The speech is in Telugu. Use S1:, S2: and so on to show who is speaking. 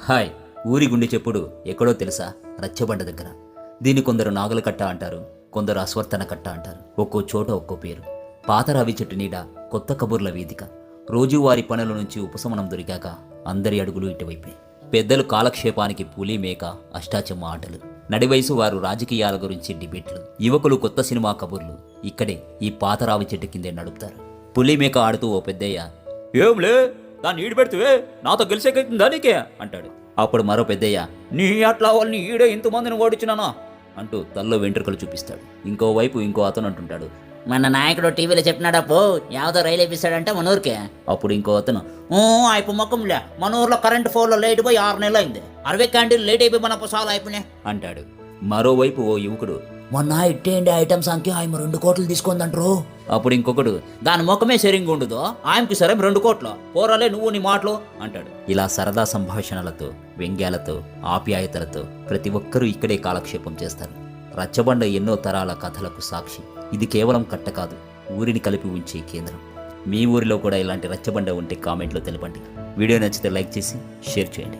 S1: హాయ్ ఊరి గుండె చెప్పుడు ఎక్కడో తెలుసా? రచ్చబండ దగ్గర. దీన్ని కొందరు నాగల కట్ట అంటారు కొందరు అస్వర్తన కట్ట అంటారు. ఒక్కో చోట ఒక్కో పేరు. పాత రావి చెట్టు నీడ కొత్త కబుర్ల వేదిక. రోజువారి పనుల నుంచి ఉపశమనం దొరికాక అందరి అడుగులు ఇటువైపే పెద్దలు కాలక్షేపానికి పులి మేక అష్టాచమ్మ ఆటలు. నడివయసు వారు రాజకీయాల గురించి డిబేట్లు. యువకులు కొత్త సినిమా కబుర్లు. ఇక్కడే ఈ పాతరావి చెట్టు కిందే నడుపుతారు. పులి మేక ఆడుతూ ఓ పెద్దయ్య ఏంలే దాన్ని ఈడు పెడితే నాతో గెలిచేకైతుందా నీకే అంటాడు. అప్పుడు మరో పెద్దయ్య నీ అట్లా వాళ్ళని ఈడే ఇంతమందిని ఓడించినానా? అంటూ తల్లో వెంట్రుకలు చూపిస్తాడు. ఇంకోవైపు ఇంకో అతను అంటుంటాడు
S2: మన నాయకుడు టీవీలో చెప్పినాడా పో యావదో రైలు వేపిస్తాడంటే మన ఊరికే.
S1: అప్పుడు ఇంకో అతను
S2: అయిపో మొక్కంలే మన ఊర్లో కరెంట్ ఫోన్లో లేట్ పోయి ఆరు నెలలు అయింది అరవై క్యాంటీన్లు లేట్ అయిపోయి మన సాలు అయిపోయినాయి.
S1: అంటాడు. మరోవైపు ఓ యువకుడు
S2: మొన్న ఇట్టేయండి ఐటమ్ సంఖ్య ఆయన రెండు కోట్లు తీసుకుందంటారు.
S1: అప్పుడు ఇంకొకడు
S2: దాని ముఖమే సరిగ్గా ఉండదు ఆయనకి సరే రెండు కోట్లు. పోరాలే నువ్వు నీ మాటలు
S1: అంటాడు. ఇలా సరదా సంభాషణలతో వ్యంగ్యాలతో ఆప్యాయతలతో ప్రతి ఒక్కరూ ఇక్కడే కాలక్షేపం చేస్తారు. రచ్చబండ ఎన్నో తరాల కథలకు సాక్షి. ఇది కేవలం కట్ట కాదు ఊరిని కలిపి ఉంచే కేంద్రం. మీ ఊరిలో కూడా ఇలాంటి రచ్చబండ ఉంటే కామెంట్లో తెలపండి. వీడియో నచ్చితే లైక్ చేసి షేర్ చేయండి.